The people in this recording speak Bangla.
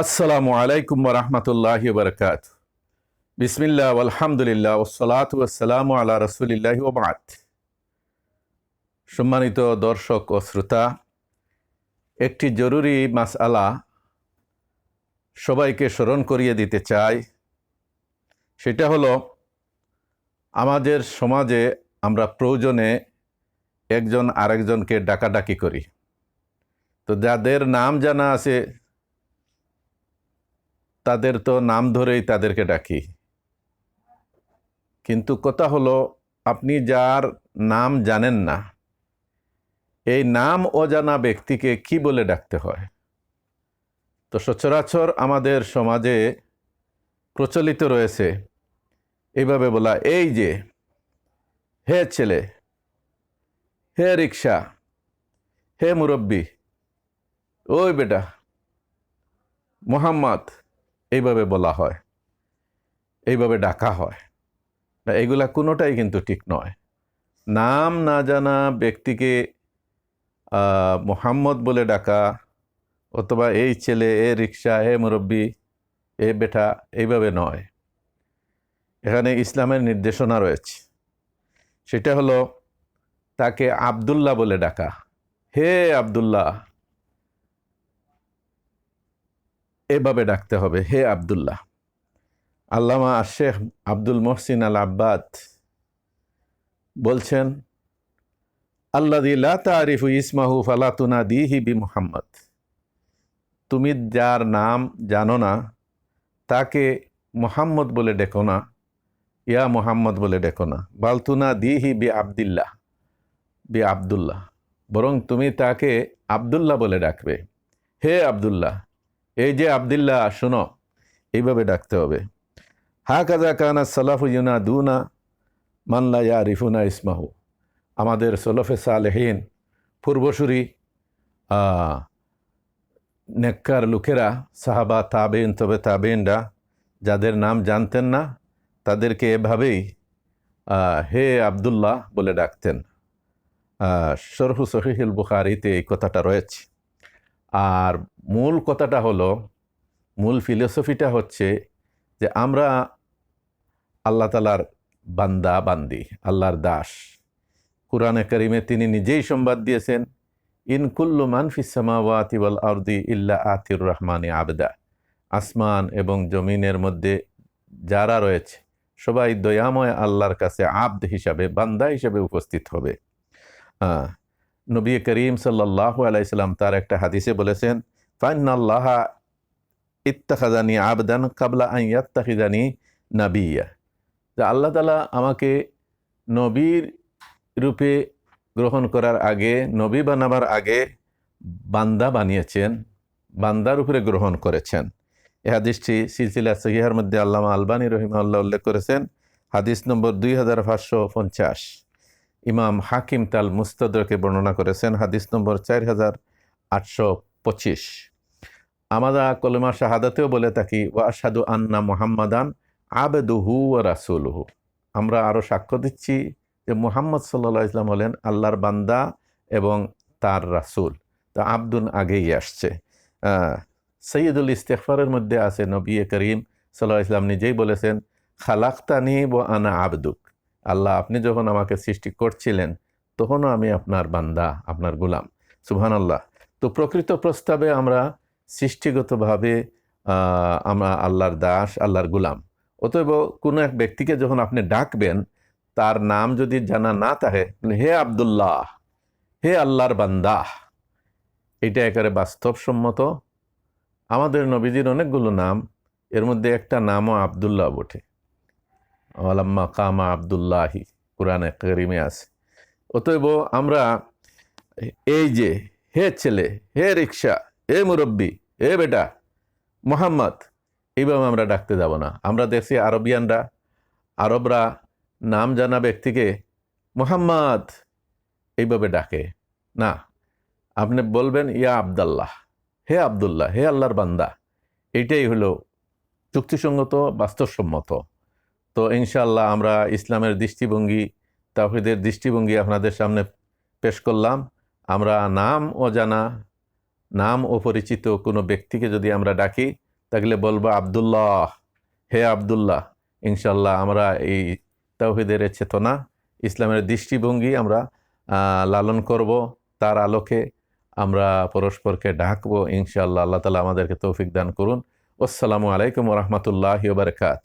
আসসালামু আলাইকুম রহমতুল্লাহ বরকাত। বিসমিল্লা আলহামদুলিল্লাহ ওসলাত ওসালাম আল্লাহ রসুলিল্লাহ ওবাত সম্মানিত দর্শক ও শ্রোতা, একটি জরুরি মাসআলা সবাইকে স্মরণ করিয়ে দিতে চাই। সেটা হলো, আমাদের সমাজে আমরা প্রয়োজনে একজন আরেকজনকে ডাকাডাকি করি। তো যাদের নাম জানা আছে তাদের তো নাম ধরেই তাদেরকে ডাকি। কিন্তু কথা হলো, আপনি যার নাম জানেন না, এই নাম অজানা ব্যক্তিকে কি বলে ডাকতে হয়? তো সচরাচর আমাদের সমাজে প্রচলিত রয়েছে এইভাবে বলা, এই যে, হে ছেলে, হে রিক্সা হে মুরব্বী, ওই বেটা, মোহাম্মদ এইভাবে বলা হয়, এইভাবে ডাকা হয়। এগুলা কোনোটাই কিন্তু ঠিক নয়। নাম না জানা ব্যক্তিকে মোহাম্মদ বলে ডাকা, অথবা এই ছেলে, এ রিক্সা এ মুরব্বী, এ বেটা, এইভাবে নয়। এখানে ইসলামের নির্দেশনা রয়েছে। সেটা হলো, তাকে আবদুল্লাহ বলে ডাকা। হে আবদুল্লাহ এভাবে ডাকতে হবে, হে আবদুল্লাহ। আল্লামা শেখ আব্দুল মহসিন আল আব্বাদ বলছেন আল্লাহ তারিফু ইসমাহু ফালাতুনা দিহি বি মুহাম্মদ তুমি যার নাম জানো না, তাকে মোহাম্মদ বলে ডেকো না, ইয়া মোহাম্মদ বলে ডেকো না। বালতুনা দিহি বি আবদুল্লাহ বি আবদুল্লাহ বরং তুমি তাকে আবদুল্লাহ বলে ডাকবে। হে আবদুল্লাহ এই যে আবদুল্লাহ, শোনো, এইভাবে ডাকতে হবে। হা কাজা কানা সালাফু ইউনা দুনা মাল্লা ইয়া রিফুনা ইসমাহু। আমাদের সলফে সালেহীন পূর্বসূরি নেককার লোকেরা, সাহাবা তাবেন তবে তাবেনরা যাদের নাম জানতেন না, তাদেরকে এভাবেই হে আবদুল্লাহ বলে ডাকতেন। শরহু সহিহুল বুখারিতে এই কথাটা রয়েছে। আর মূল কথাটা হলো, মূল ফিলোসফিটা হচ্ছে যে আমরা আল্লাহ তালার বান্দা, বান্দি, আল্লাহর দাস। কোরআনে করিমে তিনি নিজেই সংবাদ দিয়েছেন ইনকুল্লু মানফিসামাওয়াতি ওয়াল আরদি ইল্লা আতির রহমানি আবদা। আসমান এবং জমিনের মধ্যে যারা রয়েছে, সবাই দয়াময় আল্লাহর কাছে আব্দ হিসাবে, বান্দা হিসাবে উপস্থিত হবে। নবী করিম সাল্লাহ আলাইসাল্লাম তার একটা হাদিসে বলেছেন ফাইনাল্লাহ ইত্তাখাদানি আবদান কাবলা আইয়াত্তাখিদানি নাবিয়া যে আল্লাহ তালা আমাকে নবীর রূপে গ্রহণ করার আগে, নবী বানাবার আগে বান্দা বানিয়েছেন, বান্দার উপরে গ্রহণ করেছেন। এ হাদিসটি সিলসিলা সহিহার মধ্যে আল্লামা আলবানী রহিমাল্লাহ উল্লেখ করেছেন, হাদিস নম্বর দুই হাজার পাঁচশো পঞ্চাশ। ইমাম হাকিম তাল মুস্তাদরকে বর্ণনা করেছেন, হাদিস নম্বর চার হাজার আটশো পঁচিশ। আমাদা কলমা শাহাদাতেও বলে থাকি, ওয়া আসাদু আন্না মোহাম্মদান আবেদুহু ও রাসুলহু। আমরা আরও সাক্ষ্য দিচ্ছি যে মুহাম্মদ সাল্লাহ ইসলাম হলেন আল্লাহর বান্দা এবং তার রাসূল। তো আব্দুন আগেই আসছে। সৈয়দুল ইস্তেকফারের মধ্যে আছে নবী করিম সাল্লাহ ইসলাম নিজেই বলেছেন, খালাক্তানি ও আনা আবদুক। আল্লাহ আপনি যখন আমাকে সৃষ্টি করছিলেন, তখনও আমি আপনার বান্দা, আপনার গুলাম। সুবহান আল্লাহ তো প্রকৃত প্রস্তাবে আমরা সৃষ্টিগতভাবে আমরা আল্লাহর দাস, আল্লাহর গুলাম। অতএব কোনো এক ব্যক্তিকে যখন আপনি ডাকবেন, তার নাম যদি জানা না থাকে হে আবদুল্লাহ, হে আল্লাহর বান্দাহ এটা একেবারে বাস্তবসম্মত। আমাদের নবীজির অনেকগুলো নাম, এর মধ্যে একটা নামও আবদুল্লাহ বটে। আলাম্মা কামা আবদুল্লাহি, কোরআনে করিমে আছে। অতএব আমরা, এই যে, হে ছেলে, হে রিক্সা হে মুরব্বী হে বেটা, মোহাম্মদ, এইভাবে আমরা ডাকতে যাব না। আমরা দেখছি আরবিয়ানরা, আরবরা নাম জানা ব্যক্তিকে মোহাম্মদ এইভাবে ডাকে। না, আপনি বলবেন, ইয়া আবদাল্লাহ, হে আবদুল্লাহ, হে আল্লাহর বান্দা, এইটাই হলো চুক্তিসঙ্গত, বাস্তবসম্মত। তো ইনশাল্লাহ আমরা ইসলামের দৃষ্টিভঙ্গি তাহিদের দৃষ্টিভঙ্গি আপনাদের সামনে পেশ করলাম। আমরা নাম অজানা নাম অপরিচিত কোনো ব্যক্তিকে যদি আমরা ডাকি, তাহলে বলব, আবদুল্লাহ, হে আবদুল্লাহ ইনশাল্লাহ আমরা এই তাওহিদের চেতনা, ইসলামের দৃষ্টিভঙ্গি আমরা লালন করব, তার আলোকে আমরা পরস্পরকে ডাকবো, ইনশাআল্লাহ আল্লাহ তালা আমাদেরকে তৌফিক দান করুন। আসসালামু আলাইকুম রহমতুল্লাহ বারকাত